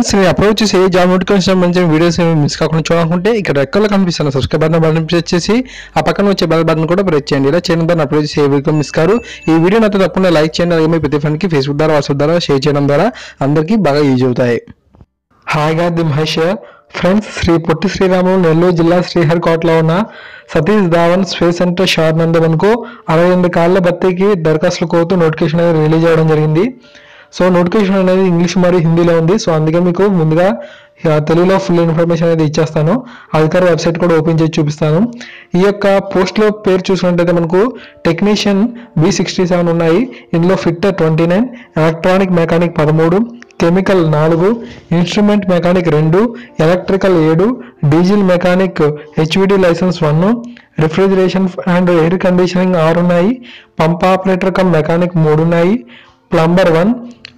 Friends నేను approach చేసి ఏ జాబ్ నోటిఫికేషన్ సంబంధించిన వీడియోస్ ఏమి మిస్ కాకుండా చూడాలనుకుంటే ఇక్కడ రెక్కలో కనిపిస్తున్న సబ్స్క్రైబ్ బటన్ బటన్ ప్రెస్ చేసి ఆ పక్కన వచ్చే బెల్ బటన్ కూడా ప్రెస్ చేయండి. ఇలా చేయడం ద్వారా అప్లోడ్ చేసి ఏ వీడియో మిస్ కారు. ఈ వీడియో నాతో తప్పకుండా లైక్ చేయండి. అలాగే మీ ప్రతి ఫ్రెండ్కి ఫేస్బుక్ ద్వారా వాట్సాప్ ద్వారా షేర్ చేయడం ద్వారా అందరికీ బాగా యూజ్ అవుతాయి. హాయ్గా ది మహేష్ ఫ్రెండ్స్ శ్రీ పొట్టి శ్రీరాములు నెల్లూరు జిల్లా శ్రీహరికోటలో ఉన్న సతీష్ ధావన్ స్పేస్ సెంటర్ షార్ నందు మనకు అరవై ఎనిమిది కాళ్ళ భర్తీకి దరఖాస్తులు కోరుతూ నోటిఫికేషన్ అనేది రిలీజ్ అవ్వడం జరిగింది. సో నోటిఫికేషన్ అనేది ఇంగ్లీష్ మరియు హిందీలో ఉంది. సో అందుకే మీకు ముందుగా తెలుగులో ఫుల్ ఇన్ఫర్మేషన్ అనేది ఇచ్చేస్తాను. అధికార వెబ్సైట్ కూడా ఓపెన్ చేసి చూపిస్తాను. ఈ యొక్క పోస్ట్లో పేరు చూసినట్టయితే మనకు టెక్నీషియన్ బి సిక్స్టీ సెవెన్ ఉన్నాయి. ఇందులో fitter twenty nine electronic mechanic పదమూడు కెమికల్ నాలుగు ఇన్స్ట్రుమెంట్ మెకానిక్ రెండు ఎలక్ట్రికల్ ఏడు diesel mechanic HVD licence one refrigeration and air conditioning ఆరు ఉన్నాయి. పంప్ ఆపరేటర్ కమ్ మెకానిక్ మూడు ఉన్నాయి. Plumber one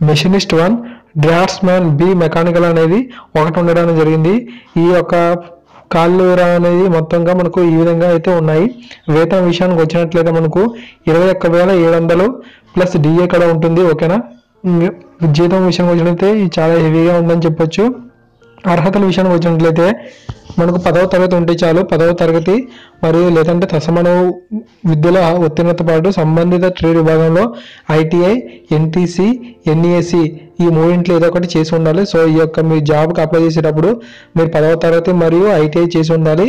machinist one draughtsman B mechanical అనేది ఒకటి ఉండడం జరిగింది. ఈ యొక్క కాళ్ళు అనేది మొత్తంగా మనకు ఈ విధంగా అయితే ఉన్నాయి. వేతన విషయానికి వచ్చినట్లయితే మనకు ఇరవై ఒక్క వేల ఏడు వందలు ప్లస్ డిఏ కూడా ఉంటుంది ఓకేనా జీతం విషయానికి వచ్చినట్లయితే ఇది చాలా హెవీగా ఉందని చెప్పొచ్చు. అర్హతల విషయానికి వచ్చినట్లయితే మనకు పదవ తరగతి ఉంటే చాలు. పదవ తరగతి మరియు లేదంటే దశమన విద్యల ఉత్తీర్ణత పాటు సంబంధిత ట్రేడ్ విభాగంలో ఐటీఐ ఎన్టీసీ ఎన్ఈఎస్సి ఈ మూడింట్లో ఏదో ఒకటి చేసి ఉండాలి. సో ఈ యొక్క మీ జాబ్కి అప్లై చేసేటప్పుడు మీరు పదవ తరగతి మరియు ఐటీఐ చేసి ఉండాలి.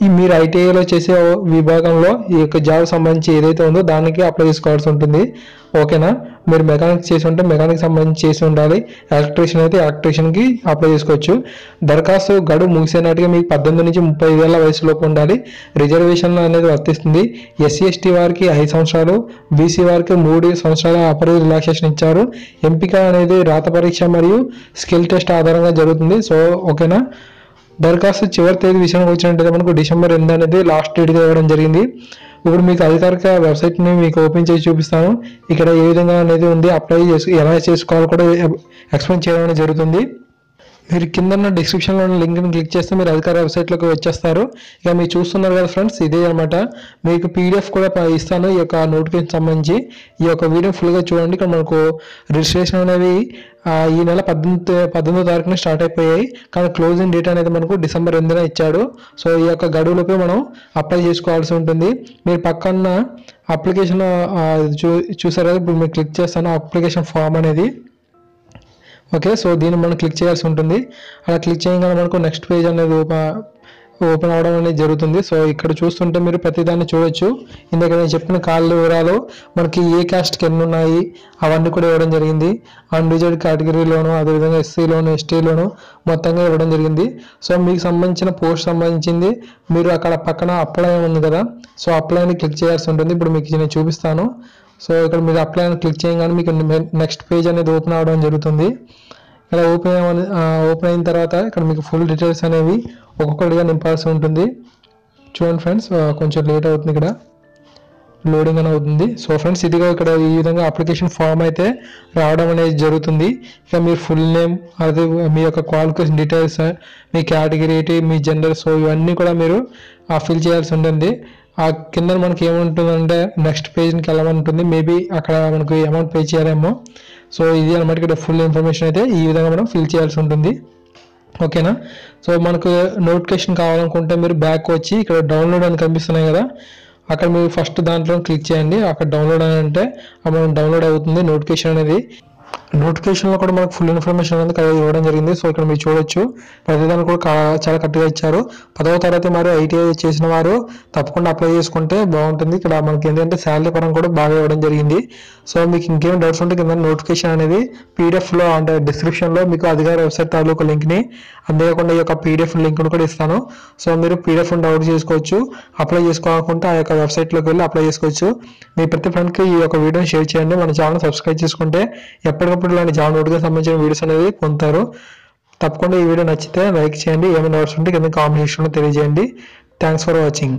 మీరు ఐటీఐలో చేసే విభాగంలో ఈ యొక్క జాబ్ సంబంధించి ఏదైతే ఉందో దానికి అప్లై చేసుకోవాల్సి ఉంటుంది. ఓకేనా? మీరు మెకానిక్స్ చేసి ఉంటే మెకానిక్ సంబంధించి చేసి ఉండాలి. ఎలక్ట్రీషియన్ అయితే ఎలక్ట్రీషియన్కి అప్లై చేసుకోవచ్చు. దరఖాస్తు గడువు ముగిసే మీకు పద్దెనిమిది నుంచి ముప్పై వేల వయసులోపు ఉండాలి. రిజర్వేషన్ అనేది వర్తిస్తుంది. ఎస్సీ ఎస్టీ వారికి ఐదు సంవత్సరాలు బీసీ వారికి మూడు సంవత్సరాల అపరి రిలాక్సేషన్ ఇచ్చారు. ఎంపిక అనేది రాత పరీక్ష మరియు స్కిల్ టెస్ట్ ఆధారంగా జరుగుతుంది. సో ఓకేనా? దరఖాస్తు చివరి తేదీ విషయానికి వచ్చినట్టయితే మనకు డిసెంబర్ ఎనిమిది అనేది లాస్ట్ డేట్గా ఇవ్వడం జరిగింది. ఇప్పుడు మీకు అధికారిక వెబ్సైట్ని మీకు ఓపెన్ చేసి చూపిస్తాను. ఇక్కడ ఏ విధంగా అనేది ఉంది అప్లై చేసి ఎలా చేసుకోవాలో కూడా ఎక్స్ప్లెయిన్ చేయడం అనేది జరుగుతుంది. మీరు కింద ఉన్న డిస్క్రిప్షన్లో ఉన్న లింక్ని క్లిక్ చేస్తే మీరు అధికార వెబ్సైట్లోకి వచ్చేస్తారు. ఇక మీరు చూస్తున్నారు కదా ఫ్రెండ్స్ ఇదే అనమాట. మీకు పీడిఎఫ్ కూడా ఇస్తాను ఈ యొక్క నోటిఫికేషన్ సంబంధించి. ఈ యొక్క వీడియో ఫుల్గా చూడండి. ఇక్కడ మనకు రిజిస్ట్రేషన్ అనేవి ఈ నెల పద్దెనిమిది పద్దెనిమిదో తారీఖున స్టార్ట్ అయిపోయాయి. కానీ క్లోజింగ్ డేట్ అనేది మనకు డిసెంబర్ ఎనిమిదిన ఇచ్చాడు. సో ఈ యొక్క గడువులపై మనం అప్లై చేసుకోవాల్సి ఉంటుంది. మీరు పక్కన అప్లికేషన్ చూ చూసారు కదా ఇప్పుడు మీరు క్లిక్ చేస్తాను. అప్లికేషన్ ఫామ్ అనేది. ఓకే సో దీన్ని మనం క్లిక్ చేయాల్సి ఉంటుంది. అలా క్లిక్ చేయగానే మనకు నెక్స్ట్ పేజ్ అనేది ఓపెన్ ఓపెన్ అవడం అనేది జరుగుతుంది. సో ఇక్కడ చూస్తుంటే మీరు ప్రతిదాన్ని చూడొచ్చు. ఇందాక నేను చెప్పిన కాళ్ళ వివరాలు మనకి ఏ క్యాస్ట్కి ఎన్ని ఉన్నాయి అవన్నీ కూడా ఇవ్వడం జరిగింది. అన్రిజర్డ్ కేటగిరీలోను అదేవిధంగా ఎస్సీలోను ఎస్టీలోను మొత్తంగా ఇవ్వడం జరిగింది. సో మీకు సంబంధించిన పోస్ట్ సంబంధించింది మీరు అక్కడ పక్కన అప్లై ఉంది కదా. సో అప్లైని క్లిక్ చేయాల్సి ఉంటుంది. ఇప్పుడు మీకు నేను చూపిస్తాను. సో ఇక్కడ మీరు అప్లై అని క్లిక్ చేయగానే మీకు నెక్స్ట్ పేజ్ అనేది ఓపెన్ అవ్వడం జరుగుతుంది. ఇలా ఓపెన్ ఓపెన్ అయిన తర్వాత ఇక్కడ మీకు ఫుల్ డీటెయిల్స్ అనేవి ఒక్కొక్కటిగా నింపాల్సి ఉంటుంది. చూడండి ఫ్రెండ్స్ కొంచెం లేట్ అవుతుంది ఇక్కడ. లోడింగ్ అని అవుతుంది. సో ఫ్రెండ్స్ ఇదిగో ఇక్కడ ఈ విధంగా అప్లికేషన్ ఫామ్ అయితే రావడం అనేది జరుగుతుంది. ఇక మీ ఫుల్ నేమ్ అదే మీ యొక్క క్వాలిఫికేషన్ డీటెయిల్స్ మీ కేటగిరీ మీ జెండర్ సో ఇవన్నీ కూడా మీరు ఫిల్ చేయాల్సి ఉంటుంది. ఆ కింద మనకి ఏముంటుందంటే నెక్స్ట్ పేజ్కి వెళ్ళమని ఉంటుంది మేబీ అక్కడ మనకు అమౌంట్ పే చేయాలేమో. సో ఇది అనమాట ఇక్కడ ఫుల్ ఇన్ఫర్మేషన్ అయితే ఈ విధంగా మనం ఫిల్ చేయాల్సి ఉంటుంది. ఓకేనా సో మనకు నోటిఫికేషన్ కావాలనుకుంటే మీరు బ్యాక్ వచ్చి ఇక్కడ డౌన్లోడ్ అని కనిపిస్తున్నాయి కదా. అక్కడ మీరు ఫస్ట్ దాంట్లో క్లిక్ చేయండి. అక్కడ డౌన్లోడ్ అని అంటే మనం డౌన్లోడ్ అవుతుంది నోటిఫికేషన్ అనేది. నోటిఫికేషన్లో కూడా మనకు ఫుల్ ఇన్ఫర్మేషన్ అనేది ఇవ్వడం జరిగింది. సో ఇక్కడ మీరు చూడొచ్చు. ప్రతిదాన్ని కూడా చాలా కరెక్ట్గా ఇచ్చారు. పదవ తరగతి మరి ఐటీఐ చేసిన వారు తప్పకుండా అప్లై చేసుకుంటే బాగుంటుంది. ఇక్కడ మనకి ఏంటంటే శాలరీ పరంగా కూడా బాగా ఇవ్వడం జరిగింది. సో మీకు ఇంకేం డౌట్స్ ఉంటే కింద నోటిఫికేషన్ అనేది పీడిఎఫ్లో అంటే డిస్క్రిప్షన్లో మీకు అధికార వెబ్సైట్ తాలూకు లింక్ని అంతేకాకుండా ఈ యొక్క పీడిఎఫ్ లింక్ను కూడా ఇస్తాను. సో మీరు పీడిఎఫ్ డౌట్ చేసుకోవచ్చు. అప్లై చేసుకోకుండా ఆ యొక్క వెబ్సైట్లోకి వెళ్ళి అప్లై చేసుకోవచ్చు. మీ ప్రతి ఫ్రెండ్కి ఈ యొక్క వీడియోని షేర్ చేయండి. మన ఛానల్ సబ్స్క్రైబ్ చేసుకుంటే ఎప్పటికప్పుడు ఇలాంటి జాబ్ నోటికి సంబంధించిన వీడియోస్ అనేది పొందుతారు. తప్పకుండా ఈ వీడియో నచ్చితే లైక్ చేయండి. ఏమైనా డౌట్స్ ఉంటే కింద కామెంట్ సెక్షన్లో తెలియజేయండి. Thanks for watching